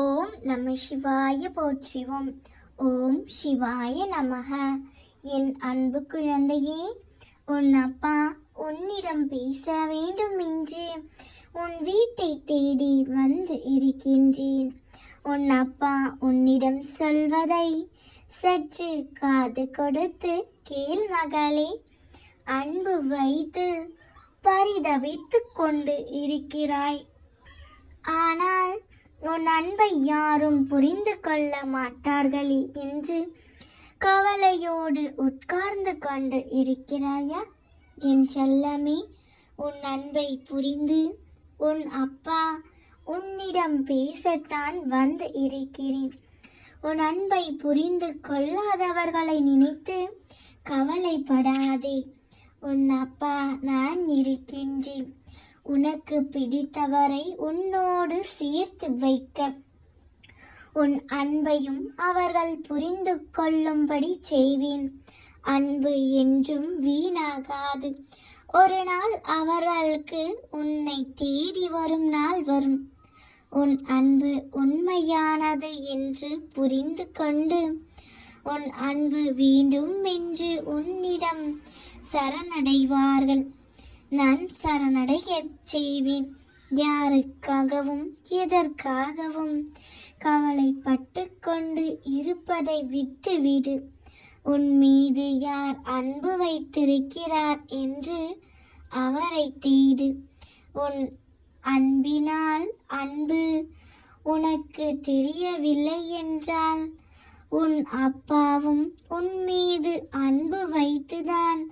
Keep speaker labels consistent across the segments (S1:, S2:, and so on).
S1: ஓம் நம சிவாய போற்றிவோம். ஓம் சிவாய நமக. என் அன்பு குழந்தையே உன் அப்பா உன்னிடம் பேச வேண்டும் என்று உன் வீட்டை தேடி வந்து இருக்கின்றேன். உன் அப்பா உன்னிடம் சொல்வதை சற்று காது கொடுத்து கேள் மகளே. அன்பு வைத்து பரிதவித்து கொண்டு இருக்கிறாய். ஆனால் உன் அன்பை யாரும் புரிந்து கொள்ள மாட்டார்களே என்று கவலையோடு உட்கார்ந்து கொண்டு இருக்கிறாயா? என் செல்லமே உன் அன்பை புரிந்து உன் அப்பா உன்னிடம் பேசத்தான் வந்து இருக்கிறேன். உன் அன்பை புரிந்து கொள்ளாதவர்களை நினைத்து கவலைப்படாதே. உன் அப்பா நான் இருக்கின்றேன். உனக்கு பிடித்தவரை உன்னோடு சேர்த்து வைக்க. உன் அன்பையும் அவர்கள் புரிந்து கொள்ளும்படி செய்வேன். அன்பு என்றும் வீணாகாது. ஒரு நாள் அவர்களுக்கு உன்னை தேடி வரும் நாள் வரும். உன் அன்பு உண்மையானது என்று புரிந்து கொண்டு உன் அன்பு வேண்டும் என்று உன்னிடம் சரணடைவார்கள். நான் சரணடையச் செய்வேன். யாருக்காகவும் எதற்காகவும் கவலைப்பட்டு கொண்டு இருப்பதை விட்டுவிடு. உன் மீது யார் அன்பு வைத்திருக்கிறார் என்று அவரை தேடு. உன் அன்பினால் அன்பு உனக்கு தெரியவில்லை என்றால் உன் அப்பாவும் உன் மீது அன்பு வைத்துதான்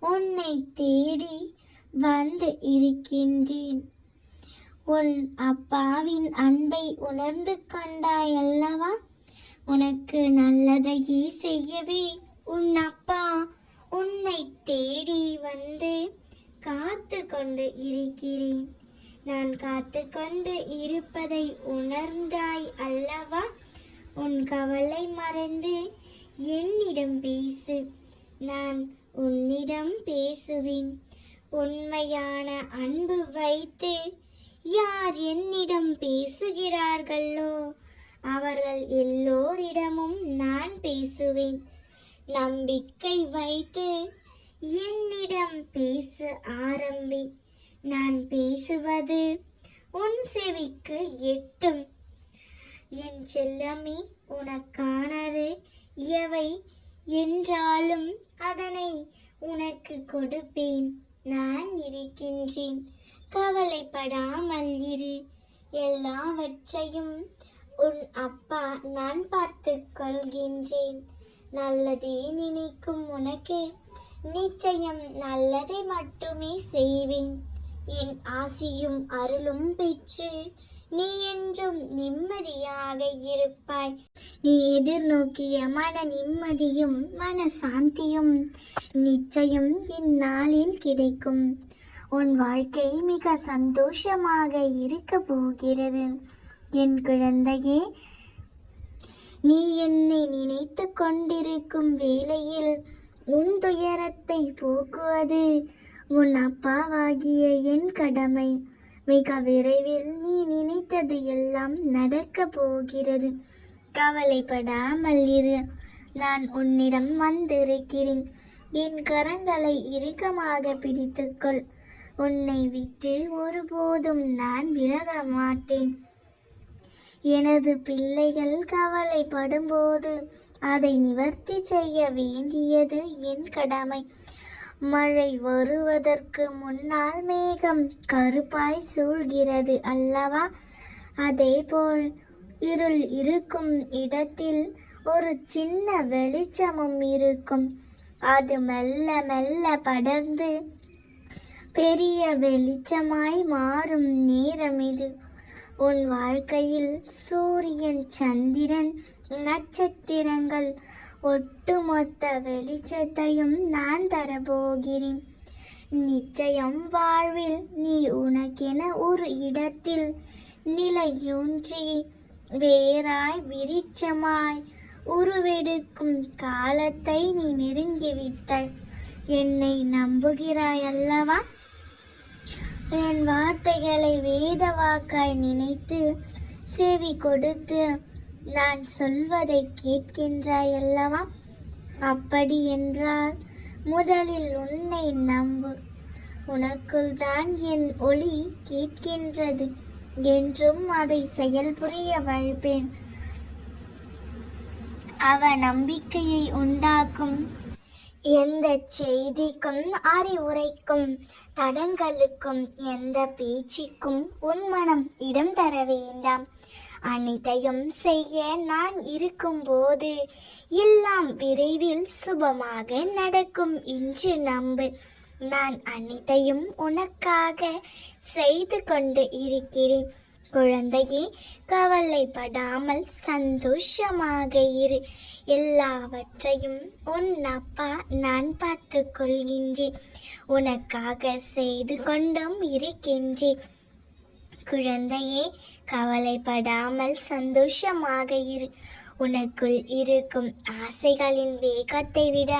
S1: உன்னை தேடி வந்து இருக்கின்றேன். உன் அப்பாவின் அன்பை உணர்ந்து கொண்டாய் அல்லவா உனக்கு நல்லதையே செய்யவே உன் அப்பா உன்னை தேடி வந்து காத்து கொண்டு இருக்கிறேன். நான் காத்து கொண்டு இருப்பதை உணர்ந்தாய் அல்லவா? உன் கவலை மறந்து என்னிடம் பேசு. நான் உன்னிடம் பேசுவேன். உண்மையான அன்பு வைத்து யார் என்னிடம் பேசுகிறார்களோ அவர்கள் எல்லோரிடமும் நான் பேசுவேன். நம்பிக்கை வைத்து என்னிடம் பேச ஆரம்பி. நான் பேசுவது உன் செவிக்கு எட்டும். என் செல்லமே உனக்கானது எவை? என்றாலும் அதனை உனக்கு கொடுப்பேன். நான் இருக்கின்றேன். கவலைப்படாமல் இரு. எல்லாவற்றையும் உன் அப்பா நான் பார்த்து கொள்கின்றேன். நல்லதே நினைக்கும் உனக்கு. நிச்சயம் நல்லதை மட்டுமே செய்வேன். என் ஆசியும் அருளும் பெற்று நீ என்றும் நிம்மதியாக இருப்பாய். நீ எதிர்நோக்கிய மன நிம்மதியும் மன சாந்தியும் நிச்சயம் இந்நாளில் கிடைக்கும். உன் வாழ்க்கை மிக சந்தோஷமாக இருக்க போகிறது. என் குழந்தையே நீ என்னை நினைத்து கொண்டிருக்கும் வேளையில் உன் துயரத்தை போக்குவது உன் அப்பாவாகிய என் கடமை. மிக விரைவில் நீ நினைத்தது எல்லாம் நடக்க போகிறது. கவலைப்படாமல் இரு. நான் உன்னிடம் வந்திருக்கிறேன். என் கரங்களை இறுக்கமாக பிடித்துக்கொள். உன்னை விட்டு ஒருபோதும் நான் விலக மாட்டேன். எனது பிள்ளைகள் கவலைப்படும் போது அதை நிவர்த்தி செய்ய வேண்டியது என் கடமை. மழை வருவதற்கு முன்னால் மேகம் கருப்பாய் சூழ்கிறது அல்லவா? அதேபோல் இருள் இருக்கும் இடத்தில் ஒரு சின்ன வெளிச்சமும் இருக்கும். அது மெல்ல மெல்ல படர்ந்து பெரிய வெளிச்சமாய் மாறும் நேரம் இது. உன் வாழ்க்கையில் சூரியன் சந்திரன் நட்சத்திரங்கள் ஒட்டுமொத்த வெளிச்சத்தையும் நான் தரப்போகிறேன். நிச்சயம் வாழ்வில் நீ உனக்கென ஒரு இடத்தில் நிலையூன்றி வேறாய் விரிச்சமாய் உருவெடுக்கும் காலத்தை நீ நெருங்கிவிட்டாய். என்னை நம்புகிறாய் அல்லவா என் வார்த்தைகளை வேதவாக்காய் நினைத்து செவி கொடுத்து நான் சொல்வதை கேட்கின்றாய் அல்லவா? அப்படி என்றால் முதலில் உன்னை நம்பு. உனக்குள் தான் என் ஒளி கேட்கின்றது என்றும் அதை செயல்புரிய வைப்பேன் அவ நம்பிக்கையை உண்டாக்கும். எந்த செய்திக்கும் அறிவுரைக்கும் தடங்களுக்கும் எந்த பேச்சுக்கும் உன் மனம் இடம் தர வேண்டாம். அனைத்தையும் செய்ய நான் இருக்கும்போது எல்லாம் விரைவில் சுபமாக நடக்கும் என்று நம்பு. நான் அனைத்தையும் உனக்காக செய்து கொண்டு இருக்கிறேன். குழந்தையே கவலைப்படாமல் சந்தோஷமாக இரு. எல்லாவற்றையும் உன் அப்பா நான் பார்த்து கொள்கின்றேன். உனக்காக செய்து கொண்டும் இருக்கின்றேன். குழந்தையே கவலைப்படாமல் சந்தோஷமாக இரு. உனக்குள் இருக்கும் ஆசைகளின் வேகத்தை விட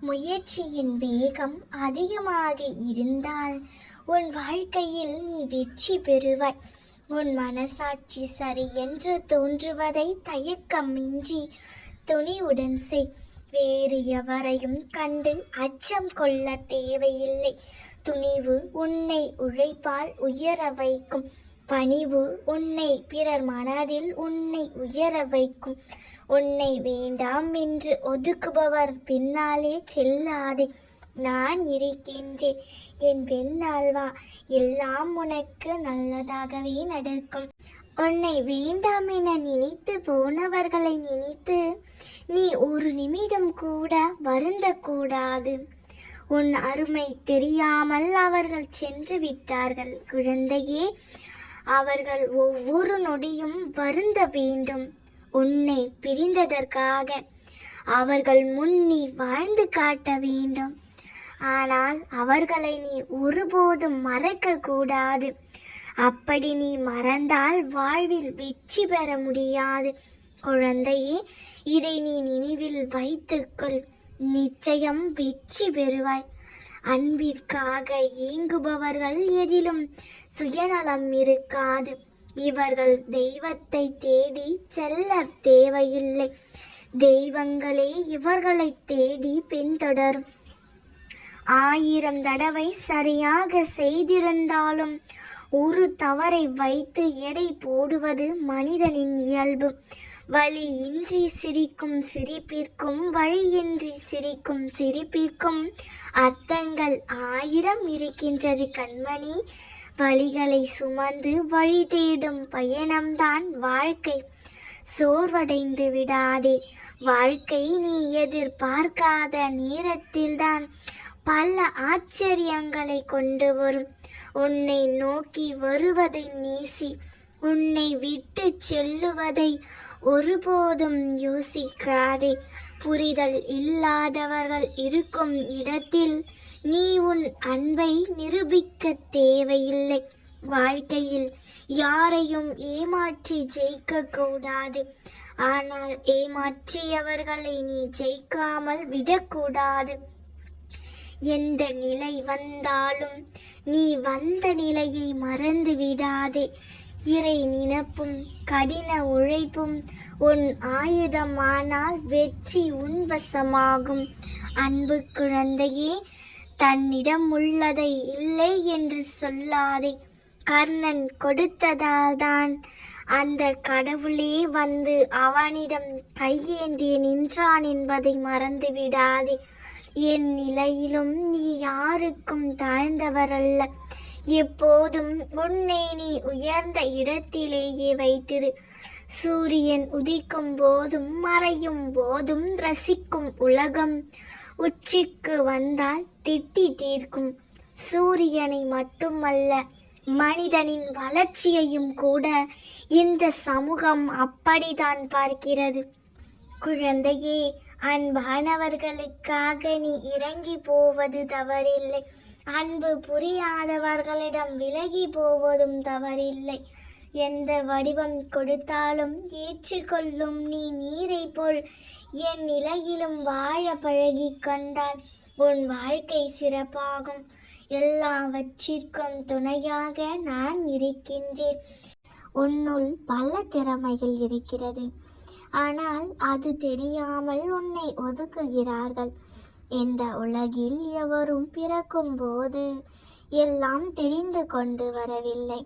S1: முயற்சியின் வேகம் அதிகமாக இருந்தால் உன் வாழ்க்கையில் நீ வெற்றி பெறுவாய். உன் மனசாட்சி சரி என்று தோன்றுவதை தயக்கமின்றி துணிவுடன் செய். வேறு எவரையும் கண்டு அச்சம் கொள்ள தேவையில்லை. துணிவு உன்னை உழைப்பால் உயர வைக்கும். பணிவு உன்னை பிறர் மனதில் உன்னை உயர வைக்கும். உன்னை வேண்டாம் என்று ஒதுக்குபவர் பின்னாலே செல்லாதே. நான் இருக்கின்றேன். என் பெண்ணால்வா எல்லாம் உனக்கு நல்லதாகவே நடக்கும். உன்னை வேண்டாம் என நினைத்து போனவர்களை நினைத்து நீ ஒரு நிமிடம் கூட வருந்தக்கூடாது. உன் அருமை தெரியாமல் அவர்கள் சென்று விட்டார்கள். குழந்தையே அவர்கள் ஒவ்வொரு நொடியும் வருந்த வேண்டும். உன்னை பிரிந்ததற்காக அவர்கள் முன் நீ வாழ்ந்து காட்ட வேண்டும். ஆனால் அவர்களை நீ ஒருபோதும் மறக்க கூடாது. அப்படி நீ மறந்தால் வாழ்வில் வெற்றி பெற முடியாது. குழந்தையே இதை நீ நினைவில் வைத்துக்கொள். நிச்சயம் வெற்றி பெறுவாய். அன்பிற்காக ஏங்குபவர்கள் எதிலும் சுயநலம் இருக்காது. இவர்கள் தெய்வத்தை தேடி செல்ல தேவையில்லை. தெய்வங்களே இவர்களை தேடி பின்தொடரும். ஆயிரம் தடவை சரியாக செய்திருந்தாலும் ஒரு தவறை வைத்து எடை போடுவது மனிதனின் இயல்பு. வழியின்றி சிரிக்கும் சிரிப்பிற்கும் வழியின்றி சிரிக்கும் சிரிப்பிற்கும் அர்த்தங்கள் ஆயிரம் இருக்கின்றது கண்மணி. வழிகளை சுமந்து வழி தேடும் பயணம்தான் வாழ்க்கை. சோர்வடைந்து விடாதே வாழ்க்கை நீ எதிர்பார்க்காத நேரத்தில்தான் பல ஆச்சரியங்களை கொண்டு வரும். உன்னை நோக்கி வருவதை நேசி உன்னை விட்டு செல்லுவதை ஒருபோதும் யோசிக்காதே. புரிதல் இல்லாதவர்கள் இருக்கும் இடத்தில் நீ உன் அன்பை நிரூபிக்க தேவையில்லை. வாழ்க்கையில் யாரையும் ஏமாற்றி ஜெயிக்க கூடாது. ஆனால் ஏமாற்றியவர்களை நீ ஜெயிக்காமல் விடக்கூடாது. எந்த நிலை வந்தாலும் நீ வந்த நிலையை மறந்து விடாதே. இறை நினப்பும் கடின உழைப்பும் உன் ஆயுதமானால் வெற்றி உன்வசமாகும். அன்பு குழந்தையே தன்னிடம் உள்ளதை இல்லை என்று சொல்லாதே. கர்ணன் கொடுத்ததால்தான் அந்த கடவுளே வந்து அவனிடம் கையேந்தி நின்றான் என்பதை மறந்து விடாதே என் நிலையிலும் நீ யாருக்கும் தாழ்ந்தவரல்ல. எப்போதும் உன்னை நீ உயர்ந்த இடத்திலேயே வைத்திரு. சூரியன் உதிக்கும் போதும் மறையும் போதும் ரசிக்கும் உலகம் உச்சிக்கு வந்தால் திட்டி தீர்க்கும். சூரியனை மட்டுமல்ல மனிதனின் வளர்ச்சியையும் கூட இந்த சமூகம் அப்படித்தான் பார்க்கிறது. குழந்தையே அன்பானவர்களுக்காக நீ இறங்கி போவது தவறில்லை. அன்பு புரியாதவர்களிடம் விலகி போவதும் தவறில்லை. எந்த வடிவம் கொடுத்தாலும் ஏற்றுக்கொள்ளும் நீ நீரை போல் என் நிலையிலும் வாழ பழகி கொண்டால் உன் வாழ்க்கை சிறப்பாகும். எல்லாவற்றிற்கும் துணையாக நான் இருக்கின்றேன். உன்னுள் பல திறமைகள் இருக்கிறது. ஆனால் அது தெரியாமல் உன்னை ஒதுக்குகிறார்கள். இந்த உலகில் எவரும் பிறக்கும் போது எல்லாம் தெரிந்து கொண்டு வரவில்லை.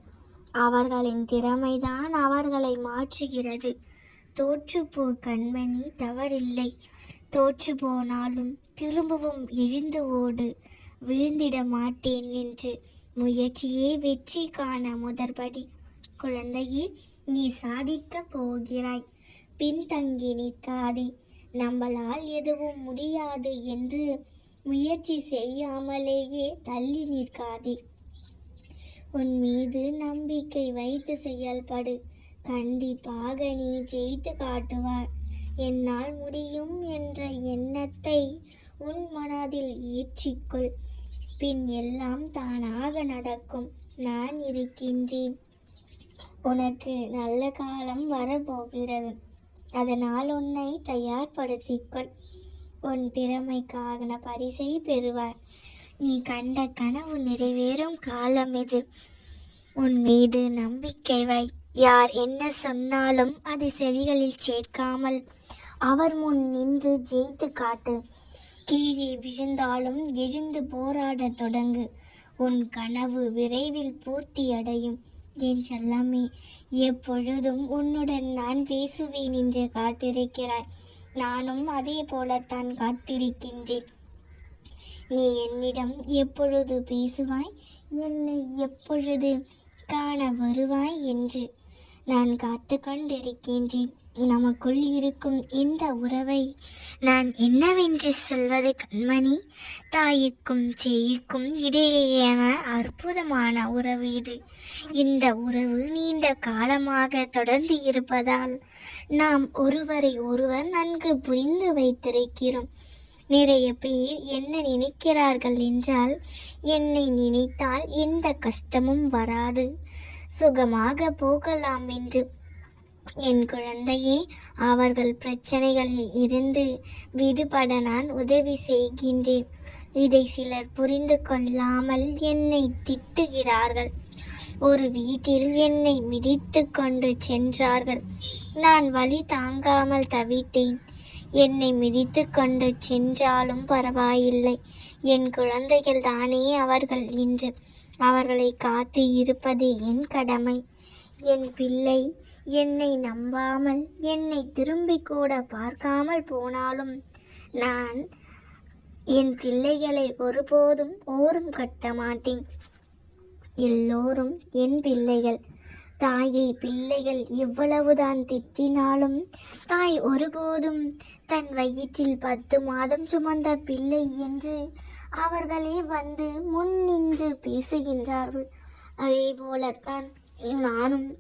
S1: அவர்களின் திறமைதான் அவர்களை மாற்றுகிறது. தோற்றுப்போ கண்மணி தவறில்லை. தோற்று போனாலும் திரும்பவும் எழுந்து ஓடு. விழுந்திட மாட்டேன் என்று முயற்சியே வெற்றி காண முதற்படி. குழந்தையே நீ சாதிக்கப் போகிறாய். பின்தங்கி நிற்காதே நம்மளால் எதுவும் முடியாது என்று முயற்சி செய்யாமலேயே தள்ளி நிற்காதே. உன் மீது நம்பிக்கை வைத்து செயல்படு. கண்டிப்பாக நீ ஜெயித்து காட்டுவார் என்னால் முடியும் என்ற எண்ணத்தை உன் மனதில் ஏற்றிக்கொள். பின் எல்லாம் தானாக நடக்கும். நான் இருக்கின்றேன். உனக்கு நல்ல காலம் வரப்போகிறது. அதனால் உன்னை தயார்படுத்திக்கொள். உன் திறமைக்கான பரிசை பெறுவாய். நீ கண்ட கனவு நிறைவேறும் காலம் இது. உன் மீது நம்பிக்கை வை. யார் என்ன சொன்னாலும் அது செவிகளில் சேர்க்காமல் அவர் முன் நின்று ஜெயித்து காட்டு. கீழே விழுந்தாலும் எழுந்து போராடத் தொடங்கு. உன் கனவு விரைவில் பூர்த்தி அடையும். என் செல்லமே? எப்பொழுதும் உன்னுடன் நான் பேசுவேன் என்று காத்திருக்கிறாய். நானும் அதே போலத்தான் காத்திருக்கின்றேன். நீ என்னிடம் எப்பொழுது பேசுவாய்? என்னை எப்பொழுது காண வருவாய் என்று நான் காத்து கொண்டிருக்கின்றேன் நமக்குள் இருக்கும் இந்த உறவை நான் என்னவென்று சொல்வது கண்மணி? தாய்க்கும் சேய்க்கும் இடையேயான அற்புதமான உறவு இது. இந்த உறவு நீண்ட காலமாக தொடர்ந்து இருப்பதால் நாம் ஒருவரை ஒருவர் நன்கு புரிந்து வைத்திருக்கிறோம். நிறைய பேர் என்ன நினைக்கிறார்கள் என்றால் என்னை நினைத்தால் எந்த கஷ்டமும் வராது. சுகமாக போகலாம் என்று என் குழந்தையே அவர்கள் பிரச்சனைகளில் இருந்து விடுபட நான் உதவி செய்கின்றேன். இதை சிலர் புரிந்து கொள்ளாமல் என்னை திட்டுகிறார்கள். ஒரு வீட்டில் என்னை மிதித்து கொண்டு சென்றார்கள். நான் வழி தாங்காமல் தவித்தேன். என்னை மிதித்து கொண்டு சென்றாலும் பரவாயில்லை. என் குழந்தைகள் தானே அவர்கள் என்று. அவர்களை காத்து இருப்பது என் கடமை. என் பிள்ளை என்னை நம்பாமல் என்னை திரும்பி கூட பார்க்காமல் போனாலும் நான் என் பிள்ளைகளை ஒருபோதும் ஓரம் கட்ட மாட்டேன். எல்லோரும் என் பிள்ளைகள். தாயை பிள்ளைகள் எவ்வளவுதான் திட்டினாலும் தாய் ஒருபோதும் தன் வயிற்றில் பத்து மாதம் சுமந்த பிள்ளை என்று அவர்களே வந்து முன் நின்று பேசுகின்றார்கள். அதே போலத்தான் நானும்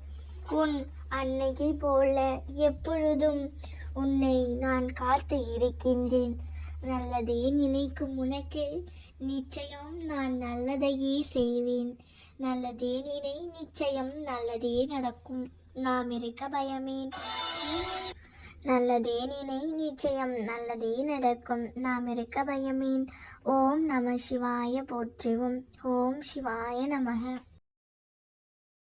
S1: உன் அன்னையை போல எப்பொழுதும் உன்னை நான் காத்து இருக்கின்றேன். நல்லதே நினைக்கும் உனக்கு. நிச்சயம் நான் நல்லதையே செய்வேன். நல்லதே நினை நிச்சயம் நல்லதே நடக்கும். நாம் இருக்க பயமேன் நல்லதே நினை நிச்சயம் நல்லதே நடக்கும். நாம் இருக்க பயமேன் ஓம் நம சிவாய போற்றுவோம். ஓம் சிவாய நமக.